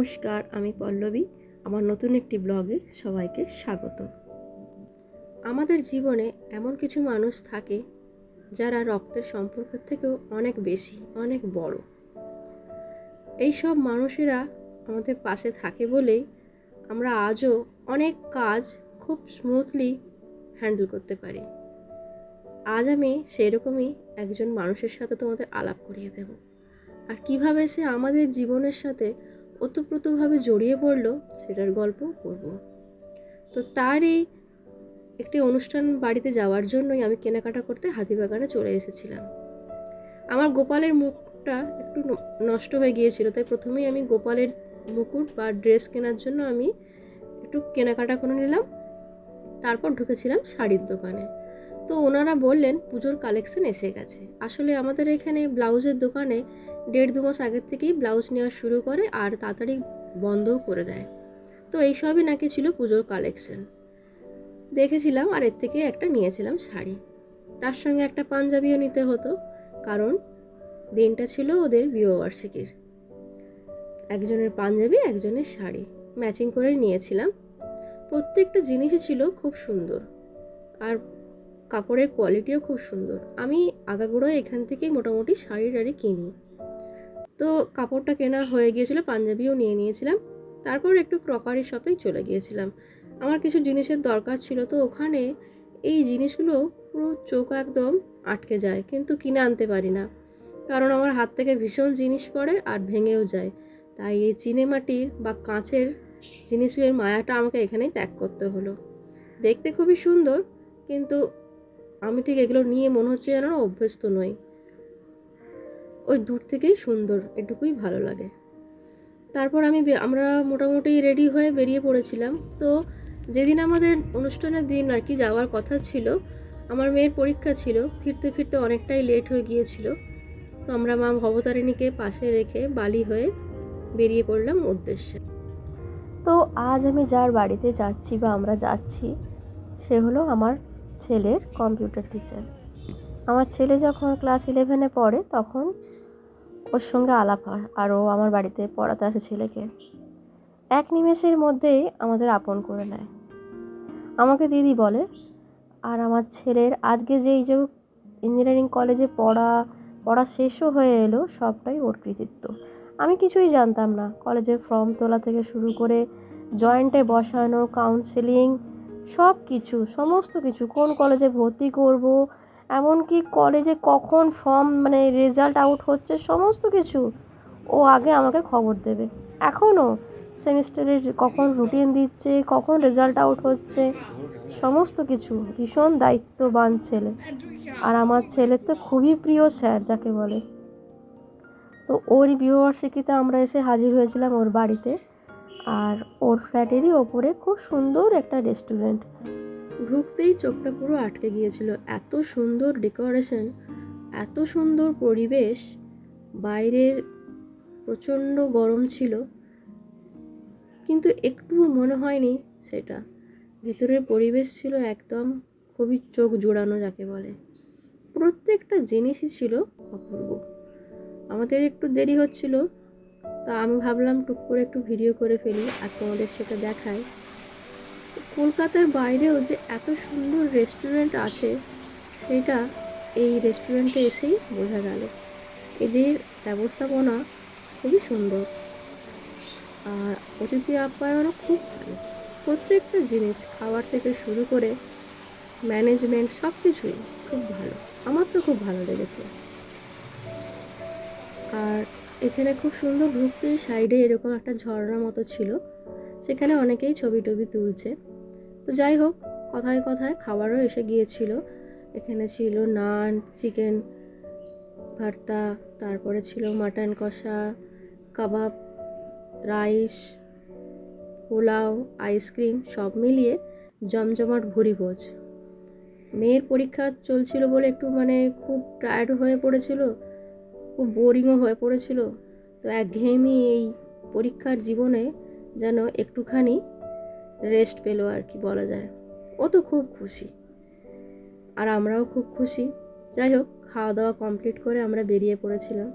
নমস্কার, আমি পল্লবী। আমার নতুন একটি ব্লগে সবাইকে স্বাগত আমাদের জীবনে এমন কিছু মানুষ থাকে যারা রক্তের সম্পর্কের থেকেও অনেক বেশি, অনেক বড়। এই সব মানুষেরা আমাদের পাশে থাকে বলেই আমরা আজও অনেক কাজ খুব স্মুথলি হ্যান্ডেল করতে পারি। আজ আমি সেরকমই একজন মানুষের সাথে তোমাদের আলাপ করিয়ে দেব। আর কীভাবে সে আমাদের জীবনের সাথে ওতপ্রোতভাবে জড়িয়ে পড়ল, সেটার গল্প করব। তো তার এই একটি অনুষ্ঠান বাড়িতে যাওয়ার জন্যই আমি কেনাকাটা করতে হাতিবাগানে চলে এসেছিলাম। আমার গোপালের মুখটা একটু নষ্ট হয়ে গিয়েছিল, তাই প্রথমেই আমি গোপালের মুকুট বা ড্রেস কেনার জন্য আমি একটু কেনাকাটা করে নিলাম। তারপর ঢুকেছিলাম শাড়ির দোকানে। তো ওনারা বললেন পুজোর কালেকশন এসে গেছে। আসলে আমাদের এখানে ব্লাউজের দোকানে দেড় দু মাস আগের থেকেই ব্লাউজ নেওয়া শুরু করে আর তাড়াতাড়ি বন্ধও করে দেয়। তো এই সবই নাকি ছিল পুজোর কালেকশন দেখেছিলাম আর এর থেকে একটা নিয়েছিলাম শাড়ি। তার সঙ্গে একটা পাঞ্জাবিও নিতে হতো, কারণ দিনটা ছিল ওদের বিবাহবার্ষিকীর একজনের পাঞ্জাবি, একজনের শাড়ি। ম্যাচিং করে নিয়েছিলাম। প্রত্যেকটা জিনিসই ছিল খুব সুন্দর। আর কাপড়ের কোয়ালিটিও খুব সুন্দর। আমি আগাগোড়ায় এখান থেকেই মোটামুটি শাড়ি টাড়ি কিনি। তো কাপড়টা কেনা হয়ে গিয়েছিল, পাঞ্জাবিও নিয়ে নিয়েছিলাম। তারপর একটু ক্রকারি শপে চলে গিয়েছিলাম। আমার কিছু জিনিসের দরকার ছিল, তো ওখানে এই জিনিসগুলো পুরো চোখ একদম আটকে যায়, কিন্তু কিনে আনতে পারি না। কারণ আমার হাত থেকে ভীষণ জিনিস পড়ে আর ভেঙেও যায়। তাই এই চিনেমাটির বা কাঁচের জিনিসগুলোর মায়াটা আমাকে এখানেই ত্যাগ করতে হলো। দেখতে খুবই সুন্দর, কিন্তু আমি ঠিক এগুলো নিয়ে মনে হচ্ছে যেন অভ্যস্ত নই। ওই দূর থেকেই সুন্দর, এটুকুই ভালো লাগে। তারপর আমি আমরা মোটামুটি রেডি হয়ে বেরিয়ে পড়েছিলাম। তো যেদিন আমাদের অনুষ্ঠানের দিন আর কি যাওয়ার কথা ছিল, আমার মেয়ের পরীক্ষা ছিল, ফিরতে ফিরতে অনেকটাই লেট হয়ে গিয়েছিল। তো আমরা মা ভবতারিণীকে পাশে রেখে বালি হয়ে বেরিয়ে পড়লাম উদ্দেশ্যে। তো আজ আমি যার বাড়িতে যাচ্ছি বা আমরা যাচ্ছি, সে হলো আমার ছেলের কম্পিউটার টিচার। আমার ছেলে যখন ক্লাস ইলেভেনে পড়ে, তখন ওর সঙ্গে আলাপ হয় আর ও আমার বাড়িতে পড়াতে আসে ছেলেকে। এক নিমেষের মধ্যেই আমাদের আপন করে নেয়। আমাকে দিদি বলে, আর আমার ছেলের আজকে যে এই যে ইঞ্জিনিয়ারিং কলেজে পড়া পড়া শেষও হয়ে এলো, সবটাই ওর কৃতিত্ব। আমি কিছুই জানতাম না। কলেজের ফর্ম তোলা থেকে শুরু করে জয়েন্টে বসানো কাউন্সেলিং সব কিছু, সমস্ত কিছু, কোন কলেজে ভর্তি করব, এমনকি কলেজে কখন ফর্ম মানে রেজাল্ট আউট হচ্ছে, সমস্ত কিছু। ও আগে আমাকে খবর দেবে। এখনও সেমিস্টারের কখন রুটিন দিচ্ছে, কখন রেজাল্ট আউট হচ্ছে, সমস্ত কিছু। ভীষণ দায়িত্ববান ছেলে। আর আমার ছেলের তো খুবই প্রিয় স্যার যাকে বলে। তো ওরই বিবাহবার্ষিকীতে আমরা এসে হাজির হয়েছিলাম ওর বাড়িতে। আর ওর ফ্ল্যাটেরই ওপরে খুব সুন্দর একটা রেস্টুরেন্ট। ঢুকতেই চোখটা পুরো আটকে গিয়েছিল। এত সুন্দর ডেকোরেশন, এত সুন্দর পরিবেশ, বাইরের প্রচণ্ড গরম ছিল। কিন্তু একটুও মনে হয়নি সেটা। ভিতরের পরিবেশ ছিল একদম খুবই চোখ জোড়ানো যাকে বলে। প্রত্যেকটা জিনিসই ছিল অপূর্ব। আমাদের একটু দেরি হচ্ছিল তা আমি ভাবলাম টুক করে একটু ভিডিও করে ফেলি আর তোমাদের সেটা দেখাই। কলকাতার বাইরেও যে এত সুন্দর রেস্টুরেন্ট আছে, সেটা এই রেস্টুরেন্টে এসেই বোঝা গেল। এদের ব্যবস্থাপনা খুবই সুন্দর। আর অতিথি আপ্যায়নও খুব ভালো। প্রত্যেকটা জিনিস খাবার থেকে শুরু করে ম্যানেজমেন্ট সব কিছুই খুব ভালো। আমার তো খুব ভালো লেগেছে। আর এখানে খুব সুন্দর ঢুকতেই সাইডে এরকম একটা ঝর্ণার মতো ছিল। সেখানে অনেকেই ছবি টবি তুলছে। তো যাই হোক, কথায় কথায় খাবারও এসে গিয়েছিল। এখানে ছিল নান, চিকেন ভর্তা, তারপরে ছিল মাটন কষা, কাবাব, রাইস, পোলাও, আইসক্রিম, সব মিলিয়ে জমজমাট ভুরি ভোজ মেয়ের পরীক্ষা চলছিল বলে একটু মানে খুব টায়ার্ড হয়ে পড়েছিল। খুব বোরিংও হয়ে পড়েছিল। তো একঘেয়েমি এই পরীক্ষার জীবনে যেন একটুখানি রেস্ট পেল আর কি বলা যায়। ও তো খুব খুশি। আর আমরাও খুব খুশি। যাই হোক খাওয়া দাওয়া কমপ্লিট করে আমরা বেরিয়ে পড়েছিলাম।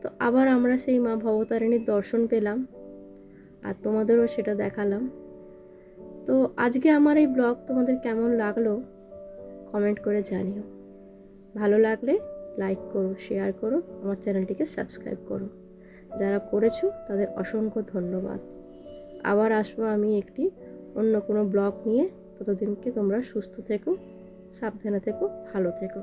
তো আবার আমরা সেই মা ভবতারিণীর দর্শন পেলাম আর তোমাদেরও সেটা দেখালাম। তো আজকে আমার এই ব্লগ তোমাদের কেমন লাগল? কমেন্ট করে জানিও। ভালো লাগলে লাইক করো শেয়ার করো, আমার চ্যানেলটিকে সাবস্ক্রাইব করো। যারা করেছ, তাদের অসংখ্য ধন্যবাদ। আবার আসব আমি একটি অন্য কোনো ব্লগ নিয়ে। ততদিনকে তোমরা সুস্থ থেকো, সাবধানে থেকো, ভালো থেকো।